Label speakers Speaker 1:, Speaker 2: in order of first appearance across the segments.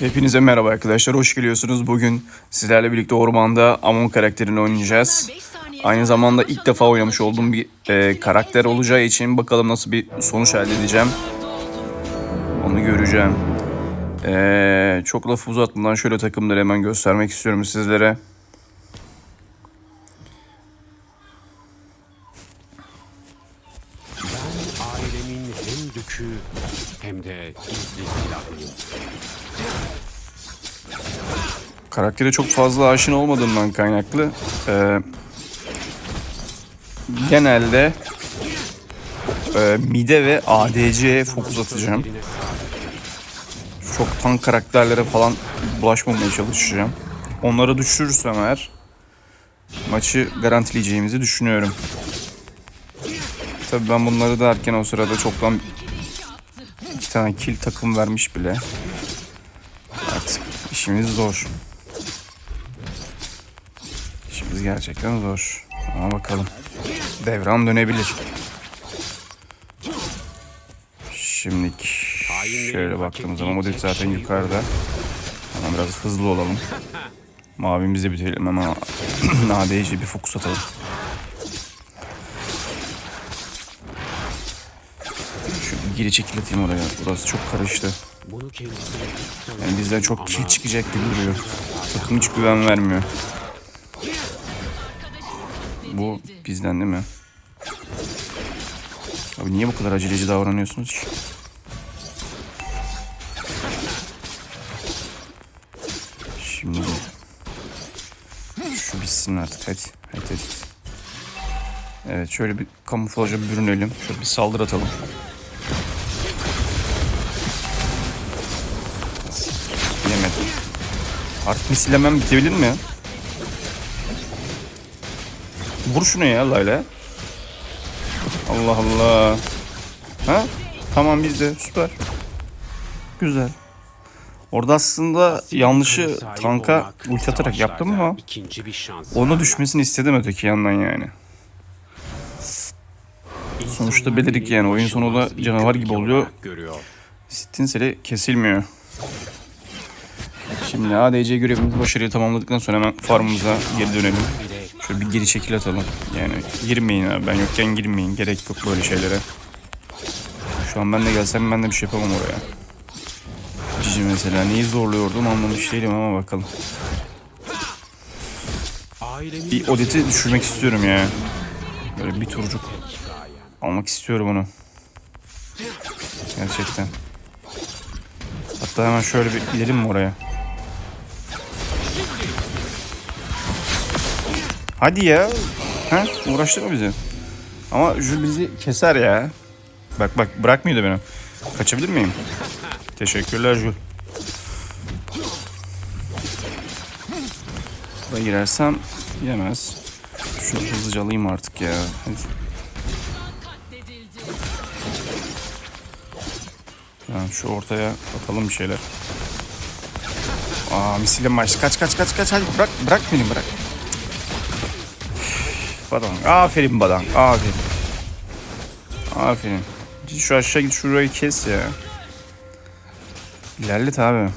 Speaker 1: Hepinize merhaba arkadaşlar, hoş geliyorsunuz. Bugün sizlerle birlikte ormanda Amon karakterini oynayacağız. Aynı zamanda ilk defa oynamış olduğum bir e, karakter olacağı için bakalım nasıl bir sonuç elde edeceğim. Onu göreceğim. E, çok lafı uzatmadan şöyle takımları hemen göstermek istiyorum sizlere.
Speaker 2: Dükü hem de gizli silahıyım.
Speaker 1: Karaktere çok fazla aşina olmadığımdan kaynaklı e, genelde e, mide ve ADC'ye fokus atacağım. Çok tank karakterlere falan bulaşmamaya çalışacağım. Onları düşürürsem eğer maçı garantileyeceğimizi düşünüyorum. Tabii ben bunları derken o sırada çoktan iki tane kill takım vermiş bile. Artık işimiz zor. İşimiz gerçekten zor. Ama bakalım. Devran dönebilir. Şimdi şöyle baktığımız zaman model zaten yukarıda. Ama biraz hızlı olalım. Mavimizi bitirelim ama ADC bir fokus atalım. Geri çekil oraya. Burası çok karıştı. Yani bizden çok kill çıkacak gibi duruyor. Takım hiç güven vermiyor. Bu bizden değil mi? Abi niye bu kadar aceleci davranıyorsunuz ki? Şimdi şu bitsin artık hadi. Hadi hadi. Evet şöyle bir kamuflaja bürünelim. Şöyle bir saldırı atalım. Artık misillemem bitebilir mi? Vur şunu ya Layla. Allah Allah. Ha? Tamam bizde süper. Güzel. Orada aslında yanlışı tanka ulti atarak yaptım ama onu düşmesini istedim öteki yandan yani. sonuçta
Speaker 2: beni
Speaker 1: yani, oyun sonu da
Speaker 2: ulaşılmaz bir
Speaker 1: canavar gibi oluyor. Sittin seri kesilmiyor. Şimdi ADC görevimizi başarıyla tamamladıktan sonra hemen farmımıza geri dönelim. Şöyle bir geri çekil atalım. Yani girmeyin abi ben yokken girmeyin. Gerek yok böyle şeylere. Şu an ben de gelsem ben de bir şey yapamam oraya. Cici mesela neyi zorluyordum anlamış değilim ama bakalım. Bir Odet'i düşürmek istiyorum ya. Böyle bir turcuk almak istiyorum onu. Gerçekten. Hatta hemen şöyle bir gidelim mi oraya? Hadi ya. Ha? Uğraştırma bizi. Ama Jül bizi keser ya. Bak bak bırakmıyordu beni. Kaçabilir miyim? Teşekkürler Jül. Buraya girersem yemez. Şunu hızlıca alayım artık ya. Hadi. Yani şu ortaya atalım bir şeyler. Aa misille maç. Kaç kaç kaç kaç. Hadi bırak bırak beni bırak. Badang. Aferin Badang. Aferin. Aferin. Git Şu aşağı git şurayı kes ya. İlerlet abi.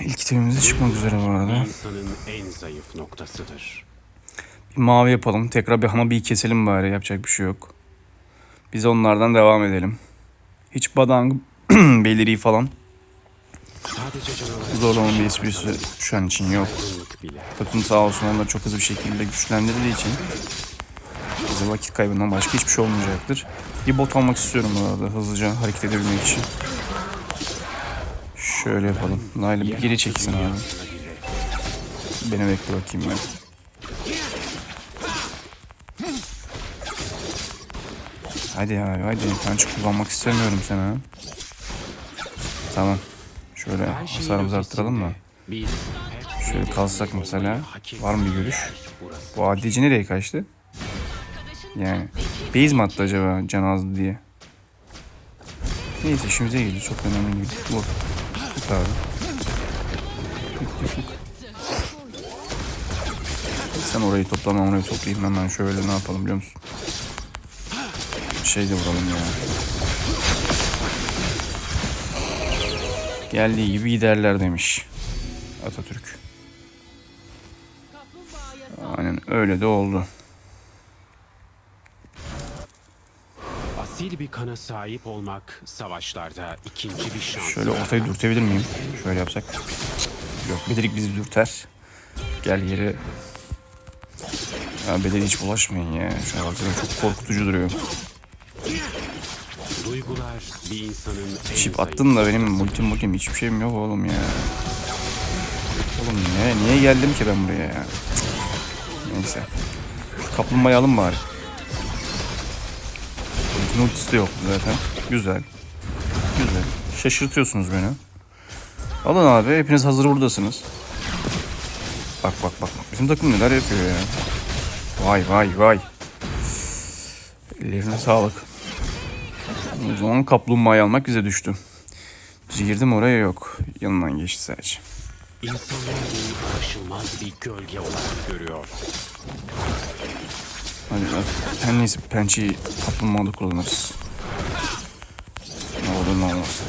Speaker 1: İlk itemimize çıkmak üzere bu arada.
Speaker 2: insanın en zayıf noktasıdır.
Speaker 1: Bir mavi yapalım. Tekrar bir hama bir keselim bari. Yapacak bir şey yok. Biz onlardan devam edelim. Hiç badang beliriği falan
Speaker 2: Sadece canavar
Speaker 1: zorlama bir esprisi şu an için yok. Takım sağ olsun onları çok hızlı bir şekilde güçlendirdiği için bize vakit kaybından başka hiçbir şey olmayacaktır. Bir bot almak istiyorum bu arada hızlıca hareket edebilmek için. Şöyle yapalım. Layla bir geri çeksin abi. Beni bekle bakayım ben. Hadi abi hadi. Ben çok kullanmak istemiyorum seni. Tamam. Şöyle hasarımızı arttıralım mı? Şöyle kalsak mesela. Var mı bir görüş? Bu adici nereye kaçtı? Yani base mi attı acaba can azdı diye? Neyse işimize geliyor çok önemli değil. Vur. Tut abi. Tut, tut. Sen orayı toplama orayı toplayayım hemen şöyle ne yapalım biliyor musun? Şey de vuralım ya. Geldiği gibi giderler demiş Atatürk. Aynen öyle de oldu.
Speaker 2: Asil bir kana sahip olmak savaşlarda ikinci bir şans.
Speaker 1: Şöyle ortayı dürtebilir miyim? Şöyle yapsak. Yok Bedirik bizi dürter. Gel yere. Ya Bedirik'e hiç bulaşmayın ya. Şuna baksana çok korkutucu duruyor.
Speaker 2: Duygular bir insanın zayıf
Speaker 1: attın da benim multim multim hiçbir şeyim yok oğlum ya. Oğlum niye, niye geldim ki ben buraya ya? Neyse. Kaplumbağayı alın bari. Ultinin ultisi de yoktu zaten. Güzel. Güzel. Şaşırtıyorsunuz beni. Alın abi hepiniz hazır buradasınız. Bak bak bak. Bizim takım neler yapıyor ya. Vay vay vay. Ellerine sağlık. O zaman kaplumbağayı almak bize düştü. Girdim oraya yok. Yanından geçti sadece.
Speaker 2: insanların ulaşılmaz bir gölge olarak görüyor.
Speaker 1: Hadi. Her neyse pençeyi kaplumbağada kullanırız. Ne olur ne olmaz.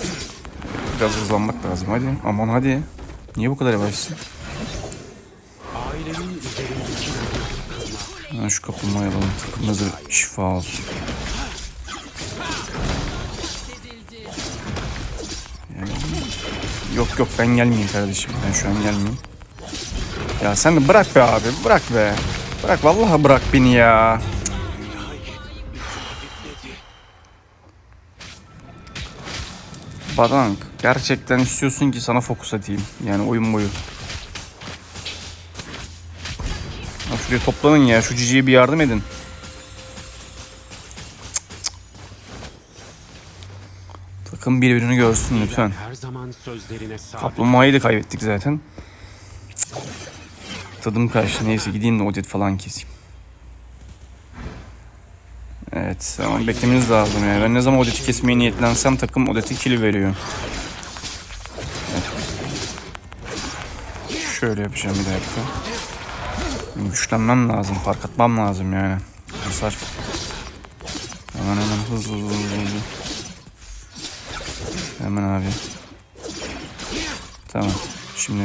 Speaker 1: Biraz hızlanmak lazım hadi. Aman hadi. Niye bu kadar yavaşsın?
Speaker 2: Ailenin üzerindeki
Speaker 1: Hemen şu kaplumbağayı alalım. Takımımıza şifa olsun. Yok yok ben gelmeyeyim kardeşim. Ben şu an gelmeyeyim. Ya sen de bırak be abi. Bırak be. Bırak vallahi bırak beni ya. Badank gerçekten istiyorsun ki sana fokus atayım. Yani oyun boyu. Ya şuraya toplanın ya. Şu ciciye bir yardım edin. Takım birbirini görsün lütfen.
Speaker 2: her zaman sözlerine sadık.
Speaker 1: Kaplumbağayı da kaybettik zaten. Tadım kaçtı. Neyse gideyim de Odet falan keseyim. Evet ama beklemeniz lazım yani. Ben ne zaman Odet'i kesmeye niyetlensem takım Odet'e kill veriyor. Evet. Şöyle yapacağım bir dakika. Güçlenmem lazım, fark atmam lazım yani. Hasar. Hemen hemen hızlı. hızlı. Hemen abi. Tamam. Şimdi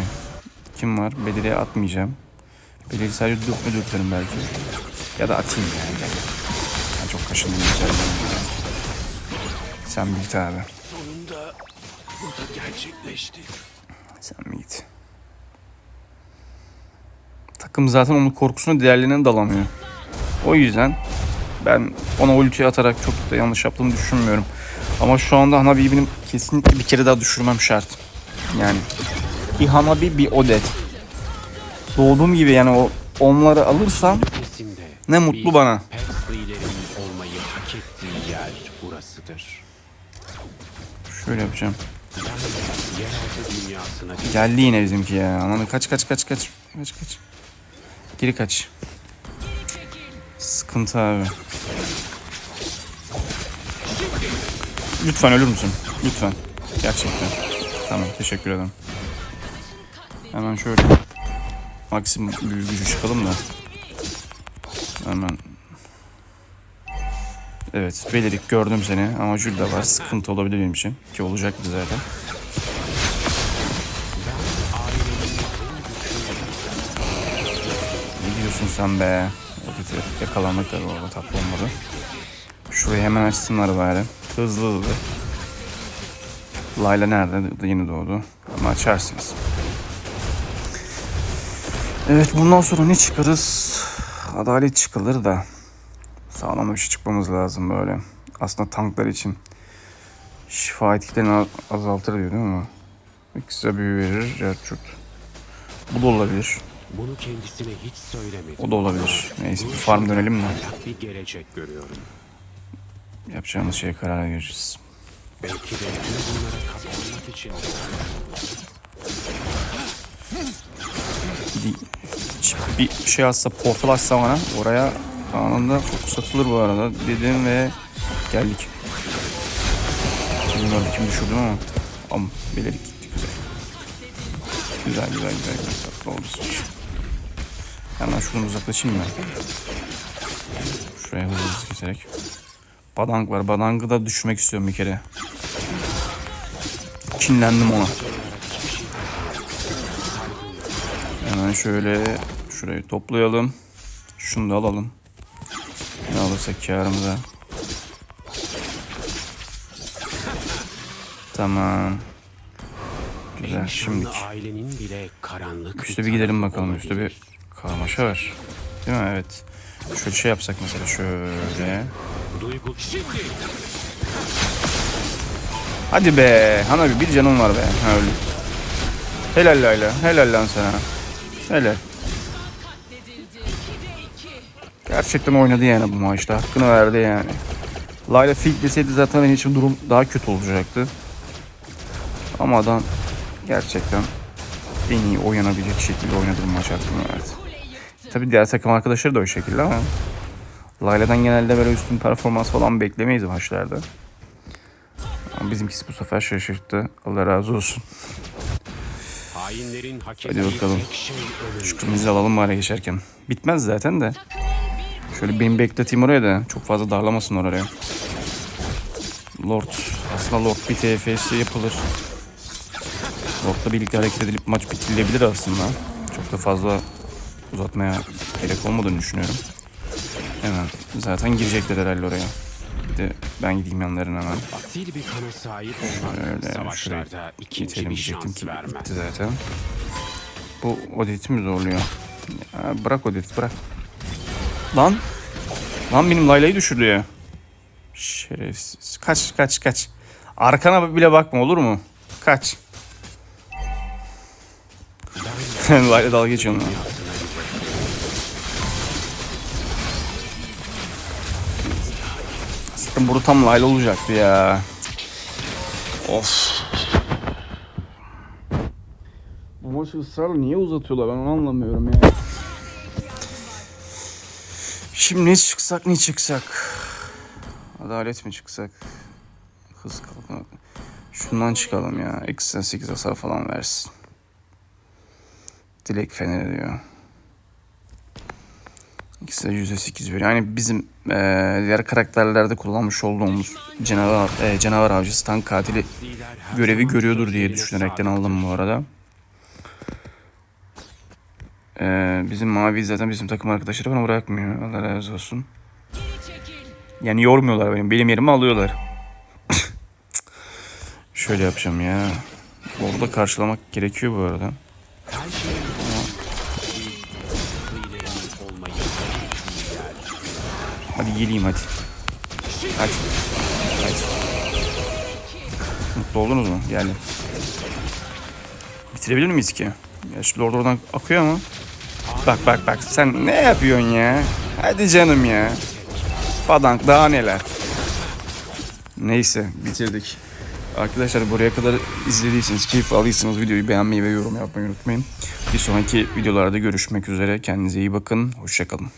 Speaker 1: kim var? Bedir'e atmayacağım. Bedir'i sadece dürtme dürterim belki. Ya da atayım yani. Ben çok kaşındım içeriden. Sen bir git abi.
Speaker 2: Sonunda bu da gerçekleşti.
Speaker 1: Sen bir git. Takım zaten onun korkusunu diğerlerine dalamıyor. O yüzden ben ona ulti atarak çok da yanlış yaptığımı düşünmüyorum. Ama şu anda Hanabi'yi benim kesinlikle bir kere daha düşürmem şart. Yani bir Hanabi bir Odet. Doğduğum gibi yani o onları alırsam ne mutlu bana. Şöyle yapacağım. Geldi yine bizimki ya. Aman kaç kaç kaç kaç. Kaç kaç. Geri kaç. Sıkıntı abi. Lütfen ölür müsün? Lütfen. Gerçekten. Tamam teşekkür ederim. Hemen şöyle maksimum büyü gücü çıkalım da. Hemen. Evet Belirik gördüm seni ama Jül de var. Sıkıntı olabilir benim için. Ki olacaktı zaten. Ne diyorsun sen be? Odeti yakalanmak da orada tatlı olmadı. Şurayı hemen açsınlar bari. Hızlı hızlı. Layla nerede? Yeni doğdu. Ama açarsınız. Evet bundan sonra ne çıkarız? Adalet çıkılır da. Sağlam bir şey çıkmamız lazım böyle. Aslında tanklar için. Şifa etkilerini az- azaltır diyor değil mi? Ekstra büyü verir. Cerçurt. Bu da olabilir.
Speaker 2: Bunu kendisine hiç söylemedim.
Speaker 1: O da olabilir. Neyse bir farm dönelim
Speaker 2: parlak Bir gelecek görüyorum.
Speaker 1: Yapacağımız şeye karar veririz.
Speaker 2: Belki de tüm bunlara katlanmak için
Speaker 1: Bir, bir şey atsa portal açsa bana oraya anında fokus atılır bu arada dedim ve geldik. Bilmiyorum kim düşürdü ama am belerik gitti güzel. Güzel güzel güzel güzel tatlı oldu. Hemen şuradan uzaklaşayım ben. Şuraya hızlı hızlı keserek. Badang var. Badang'ı da düşmek istiyorum bir kere. kinlendim ona. Hemen şöyle şurayı toplayalım. Şunu da alalım. Ne alırsak kârımıza. Tamam. Güzel. Şimdi üste bir gidelim bakalım. Üstte bir karmaşa var. Değil mi? Evet. Şöyle şey yapsak mesela şöyle. Hadi be. Hanabi bir canım var be. Ha öyle. Helal Layla. Helal lan sana. Helal. Gerçekten oynadı yani bu maçta. Hakkını verdi yani. Layla fake deseydi zaten benim için durum daha kötü olacaktı. Ama adam gerçekten en iyi oynanabilecek şekilde oynadı bu maç hakkını verdi. Tabi diğer takım arkadaşları da o şekilde ama Layla'dan genelde böyle üstün performans falan beklemeyiz maçlarda. Ama bizimkisi bu sefer şaşırttı. Allah razı olsun. Hadi bakalım.
Speaker 2: tek şey.
Speaker 1: Şu kırmızıyı alalım bari geçerken. Bitmez zaten de. Şöyle benim bekleteyim oraya da. Çok fazla darlamasınlar oraya. Lord. Aslında Lord bir TFS yapılır. Lord'la birlikte hareket edilip maç bitirilebilir aslında. Çok da fazla uzatmaya gerek olmadığını düşünüyorum. Hemen. Zaten girecekler herhalde oraya. Bir de ben gideyim yanlarına hemen.
Speaker 2: Asil bir kana sahip olmak
Speaker 1: Öyle
Speaker 2: savaşlarda
Speaker 1: şurayı
Speaker 2: ikinci bir şans
Speaker 1: ki
Speaker 2: vermez.
Speaker 1: bitti zaten. Bu Odet'i mi zorluyor? Ya bırak Odet'i bırak. Lan. Lan benim Layla'yı düşürdü ya. Şerefsiz. Kaç kaç kaç. Arkana bile bakma olur mu? Kaç. Layla dalga geçiyor onunla. Zaten burada tam Layla olacaktı ya. Of. Bu maçı ısrarla niye uzatıyorlar ben onu anlamıyorum ya. Şimdi ne çıksak ne çıksak. Adalet mi çıksak? Hız kalkmak. Şundan çıkalım ya. Eksi 8 hasar falan versin. Dilek feneri diyor. İkisi de %8 veriyor. Yani bizim eee, diğer karakterlerde kullanmış olduğumuz canavar, eee, canavar avcısı tank katili görevi görüyordur diye düşünerekten aldım bu arada. Ee, bizim mavi zaten bizim takım arkadaşları bana bırakmıyor. Allah razı olsun. Yani yormuyorlar benim. Benim yerimi alıyorlar. Şöyle yapacağım ya. Orada karşılamak gerekiyor bu arada. Geleyim hadi. Hadi. Hadi. Mutlu oldunuz mu? Geldim. Bitirebilir miyiz ki? Ya şu Lord oradan akıyor ama. Bak bak bak sen ne yapıyorsun ya? Hadi canım ya. Fadank daha neler. Neyse bitirdik. Arkadaşlar buraya kadar izlediyseniz, keyif aldıysanız videoyu beğenmeyi ve yorum yapmayı unutmayın. Bir sonraki videolarda görüşmek üzere. Kendinize iyi bakın. Hoşçakalın.